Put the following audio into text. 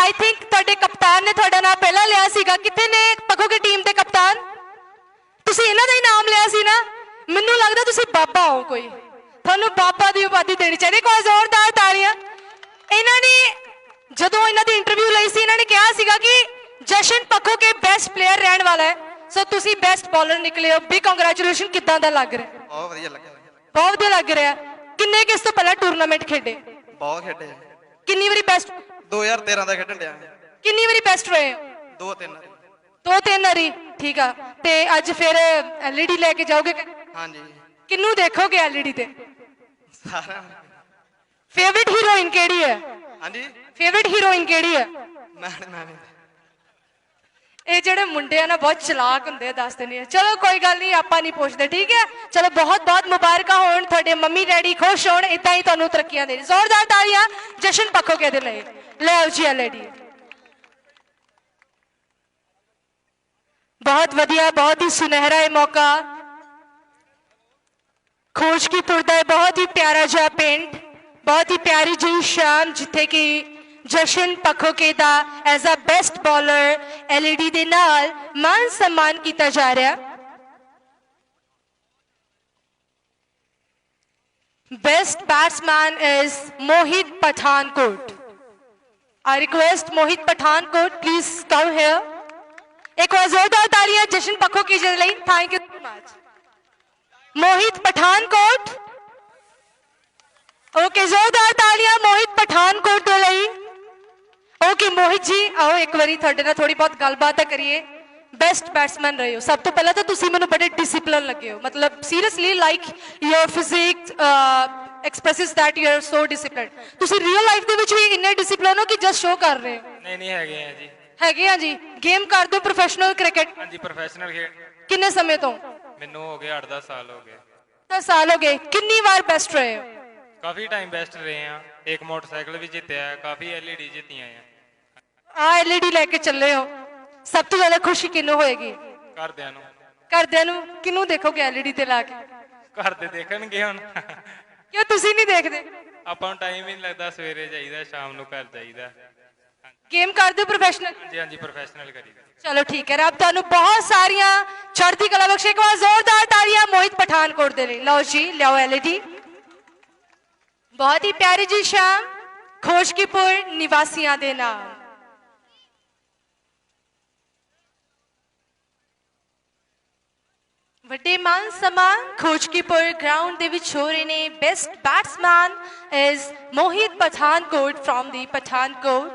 I think ਤੁਹਾਡੇ ਕਪਤਾਨ ਨੇ ਤੁਹਾਡਾ ਨਾਮ ਪਹਿਲਾਂ ਲਿਆ ਸੀਗਾ। ਕਿੱਥੇ ਨੇ ਪੱਖੋਗੇ ਟੀਮ ਦੇ ਕਪਤਾਨ? ਤੁਸੀਂ ਇਹਨਾਂ ਦਾ ਹੀ ਨਾਮ ਲਿਆ ਸੀ ਨਾ? ਮੈਨੂੰ ਲੱਗਦਾ ਤੁਸੀਂ ਬਾਬਾ ਹੋ ਕੋਈ। ਤੁਹਾਨੂੰ ਬਾਬਾ ਦੀ ਉਪਾਧੀ ਦੇਣੀ ਚਾਹੀਦੀ। ਕੋਈ ਜ਼ੋਰਦਾਰ ਤਾੜੀਆਂ। ਇਹਨਾਂ ਨੇ ਜਦੋਂ ਇਹਨਾਂ ਦੀ ਇੰਟਰਵਿਊ ਲਈ ਸੀ ਇਹਨਾਂ ਨੇ ਕਿਹਾ ਸੀਗਾ ਕਿ ਜਸ਼ਨ ਪੱਖੋ ਕੇ ਬੈਸਟ ਪਲੇਅਰ ਰਹਿਣ ਵਾਲਾ ਹੈ। ਸੋ ਤੁਸੀਂ ਬੈਸਟ ਬੋਲਰ ਨਿਕਲੇ ਹੋ। ਵੀ ਕੰਗ੍ਰੈਚੁਲੇਸ਼ਨ ਕਿੱਦਾਂ ਦਾ ਲੱਗ ਰਿਹਾ? ਬਹੁਤ ਵਧੀਆ ਲੱਗਿਆ। ਬਹੁਤ ਵਧੀਆ ਲੱਗ ਰਿਹਾ। ਕਿੰਨੇ ਕਿਸ ਤੋਂ ਪਹਿਲਾਂ ਟੂਰਨਾਮੈਂਟ ਖੇਡੇ? ਬਹੁਤ ਖੇਡੇ। ਕਿੰਨੀ ਵਾਰੀ ਬੈਸਟ 2013 ਦਾ ਖੇਡਣ ਡਿਆ। ਕਿੰਨੀ ਵਾਰੀ ਬੈਸਟ ਰਹੇ ਹੋ? ਦੋ ਤਿੰਨ ਦੋ ਤਿੰਨ ਵਾਰੀ ਠੀਕ ਆ। ਤੇ ਅੱਜ ਫਿਰ ਐਲਈਡੀ ਲੈ ਕੇ ਜਾਓਗੇ? ਹਾਂਜੀ। ਕਿਹਨੂੰ ਦੇਖੋਗੇ ਐਲਈਡੀ ਤੇ? ਸਾਰਾ ਫੇਵਰਿਟ ਹੀਰੋਇਨ ਕਿਹੜੀ ਹੈ? ਹਾਂਜੀ। ਫੇਵਰਿਟ ਹੀਰੋਇਨ ਕਿਹੜੀ ਹੈ? ਮੈਂ ਮੈਂ ਇਹ ਜਿਹੜੇ ਮੁੰਡੇ ਆ ਨਾ ਬਹੁਤ ਚਲਾਕ ਹੁੰਦੇ ਆ, ਦੱਸਦੇ ਨਹੀਂ ਚਲੋ ਕੋਈ ਗੱਲ ਨਹੀਂ ਆਪਾਂ ਨਹੀਂ ਪੁੱਛਦੇ, ਠੀਕ ਹੈ? ਚਲੋ ਬਹੁਤ ਬਹੁਤ ਮੁਬਾਰਕਾਂ ਹੋਣ, ਤੁਹਾਡੇ ਮੰਮੀ ਡੈਡੀ ਖੁਸ਼ ਹੋਣ ਇਦਾਂ ਹੀ ਤੁਹਾਨੂੰ ਤਰੱਕੀਆਂ ਦੇਣ। ਜ਼ੋਰਦਾਰ ਤਾੜੀਆਂ, ਜਸ਼ਨ ਪੱਖੋਗੇ ਦੇ ਲਈ? ਲੈ ਆਓ ਜੀ ਐਲਈਡੀ ਬਹੁਤ ਵਧੀਆ, ਬਹੁਤ ਹੀ ਸੁਨਹਿਰਾ ਇਹ ਮੌਕਾ। ਖੋਜ ਕੀ ਤੁਰਦਾ ਹੈ, ਬਹੁਤ ਹੀ ਪਿਆਰਾ ਜਿਹਾ ਪਿੰਡ, ਬਹੁਤ ਹੀ ਪਿਆਰੀ ਜਿਹੀ ਸ਼ਾਮ, ਜਿੱਥੇ ਕਿ ਜਸ਼ਨ ਪਖੋਕੇ ਦਾ as a best bowler LED ਦੇ ਨਾਲ ਮਾਨ ਸਨਮਾਨ ਕੀਤਾ ਜਾ ਰਿਹਾ best batsman is Mohit Pathankot I request Mohit Pathankot, please come here. एक और जोरदार तालियां जशन पखो की जय ਲਈ thank you so much Mohit Pathankot okay ਜ਼ੋਰਦਾਰ ਤਾਲੀਆਂ ਮੋਹਿਤ ਪਠਾਨਕੋਟ ਦੇ ਲਈ ਓਕੇ ਮੋਹਿਤ ਜੀ ਆਓ ਇੱਕ ਵਾਰੀ ਤੁਹਾਡੇ ਨਾਲ ਥੋੜੀ ਬਹੁਤ ਗੱਲਬਾਤ ਕਰੀਏ। ਬੈਸਟ ਬੈਟਸਮੈਨ ਰਹੇ ਹੋ। ਸਭ ਤੋਂ ਪਹਿਲਾਂ ਤਾਂ ਤੁਸੀਂ ਮੈਨੂੰ ਬੜੇ ਡਿਸਪਲਿਨ ਲੱਗੇ ਹੋ। ਮਤਲਬ seriously like your physique expresses that you are so disciplined ਤੁਸੀਂ ਰੀਅਲ ਲਾਈਫ ਦੇ ਵਿੱਚ ਵੀ ਇੰਨੇ ਡਿਸਪਲਿਨ ਹੋ ਕਿ ਜਸਟ ਸ਼ੋ ਕਰ ਰਹੇ ਹੋ? ਨਹੀਂ ਨਹੀਂ ਹੈਗੇ ਆ ਜੀ। ਹੈਗੇ ਆ ਜੀ। ਗੇਮ ਕਰਦੇ ਹੋ ਪ੍ਰੋਫੈਸ਼ਨਲ ਕ੍ਰਿਕਟ ਹਾਂਜੀ ਪ੍ਰੋਫੈਸ਼ਨਲ ਖੇਡ। ਕਿੰਨੇ ਸਮੇਂ ਤੋਂ? ਮੈਨੂੰ ਹੋ ਗਏ 8-10 ਸਾਲ ਹੋ ਗਏ। 10 ਸਾਲ ਹੋ ਗਏ। ਕਿੰਨੀ ਵਾਰ ਬੈਸਟ ਰਹੇ ਹੋ? ਕਾਫੀ ਟਾਈਮ ਬੈਸਟ ਰਹੇ ਆ। ਇੱਕ ਮੋਟਰਸਾਈਕਲ ਵੀ ਜਿੱਤਿਆ ਕਾਫੀ ਐਲਈਡੀ ਜਿੱਤੀਆਂ ਆ। ਆ ਐਲਈਡੀ ਲੈ ਕੇ ਚੱਲੇ ਹੋ। ਸਭ ਤੋਂ ਜ਼ਿਆਦਾ ਖੁਸ਼ੀ ਕਿਹਨੂੰ ਹੋਏਗੀ? ਘਰਦਿਆਂ ਨੂੰ। ਘਰਦਿਆਂ ਨੂੰ? ਕਿਹਨੂੰ ਦੇਖੋਗੇ ਐਲਈਡੀ ਤੇ ਲਾ ਕੇ? ਘਰ ਦੇ ਦੇਖਣਗੇ ਹੁਣ। ਕਿਉਂ ਤੁਸੀਂ ਨਹੀਂ ਦੇਖਦੇ? ਆਪਾਂ ਨੂੰ ਟਾਈਮ ਹੀ ਨਹੀਂ ਲੱਗਦਾ ਸਵੇਰੇ ਜਾਈਦਾ ਸ਼ਾਮ ਨੂੰ ਘਰ ਜਾਈਦਾ। ਗੇਮ ਕਰਦੇ ਪ੍ਰੋਫੈਸ਼ਨਲ ਹਾਂਜੀ ਹਾਂਜੀ ਪ੍ਰੋਫੈਸ਼ਨਲ ਕਰੀਦਾ ਚਲੋ ਠੀਕ ਹੈ ਰੱਬ ਤੁਹਾਨੂੰ ਬਹੁਤ ਸਾਰੀਆਂ ਚੜ੍ਹਦੀ ਕਲਾ ਬਖਸ਼ੇ। ਇੱਕ ਵਾਰ ਜ਼ੋਰਦਾਰ ਤਾੜੀਆਂ ਮੋਹਿਤ ਪਠਾਨਕੋਟ ਦੇ ਲਈ। ਲਓ ਜੀ ਲਿਆਓ ਐਲਈਡੀ। ਬਹੁਤ ਹੀ ਪਿਆਰੀ ਜੀ ਸ਼ਾਮ। ਖੋਸ਼ਕੀਪੁਰ ਨਿਵਾਸੀਆਂ ਦੇ ਨਾਮ ਵੱਡੇ ਮਾਨ ਸਮਾਨ ਖੋਜਕੀਪੁਰ ਗਰਾਊਂਡ ਦੇ ਵਿੱਚ ਹੋ ਰਹੇ ਨੇ। Best batsman is Mohit Pathankot from the Pathankot